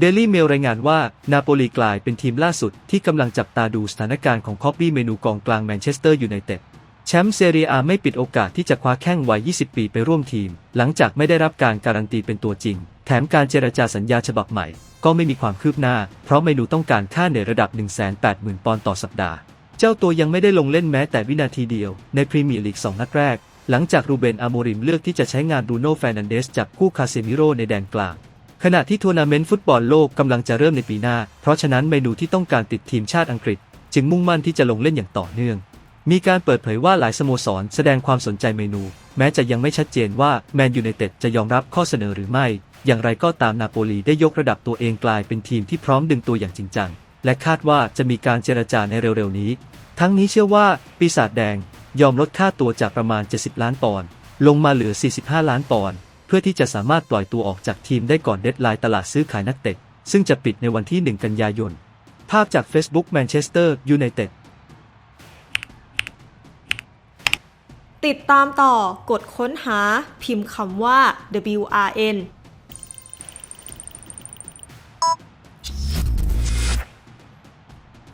เดลี่เมลรายงานว่า นาโปลีกลายเป็นทีมล่าสุดที่กำลังจับตาดูสถานการณ์ของคอบบี้เมนูกองกลางแมนเชสเตอร์ยูไนเต็ดแชมป์เซเรียอาไม่ปิดโอกาสที่จะคว้าแข้งวัย 20 ปีไปร่วมทีม หลังจากไม่ได้รับการการันตีเป็นตัวจริง แถมการเจรจาสัญญาฉบับใหม่ ก็ไม่มีความคืบหน้า เพราะเมนูต้องการค่าเหนื่อยระดับ 180,000 ปอนด์ต่อสัปดาห์ เจ้าตัวยังไม่ได้ลงเล่นแม้แต่วินาทีเดียว ในพรีเมียร์ลีก 2 นัดแรก หลังจากรูเบนอาโมริมเลือกที่จะใช้งานบรูโน่แฟนันเดสจับคู่คาเซมิโรในแดนกลาง ขณะที่ทัวร์นาเมนต์ฟุตบอลโลกกำลังจะเริ่มในปีหน้า เพราะฉะนั้นเมนูที่ต้องการติดทีมชาติอังกฤษ จึงมุ่งมั่นที่จะลงเล่นอย่างต่อเนื่อง มีการเปิดเผยว่าหลายสโมสรแสดงความสนใจเมนู แม้จะยังไม่ชัดเจนว่าแมนยูไนเต็ดจะยอมรับข้อเสนอหรือไม่ อย่างไรก็ตามนาโปลีได้ยกระดับตัวเองกลายเป็นทีมที่พร้อมดึงตัวอย่างจริงจัง และคาดว่าจะมีการเจรจาในเร็วๆนี้ ทั้งนี้เชื่อว่าปีศาจแดงยอมลดค่าตัวจากประมาณ 70 ล้านปอนด์ลงมาเหลือ 45 ล้านปอนด์ พื่อที่จะสามารถปล่อยตัวออกจากทีมได้ก่อนเดดไลน์ตลาดซื้อขายนักเตะ ซึ่งจะปิดในวันที่ 1 กันยายน ภาพจาก Facebook Manchester United ติดตามต่อกดค้นหาพิมพ์คำว่า WRN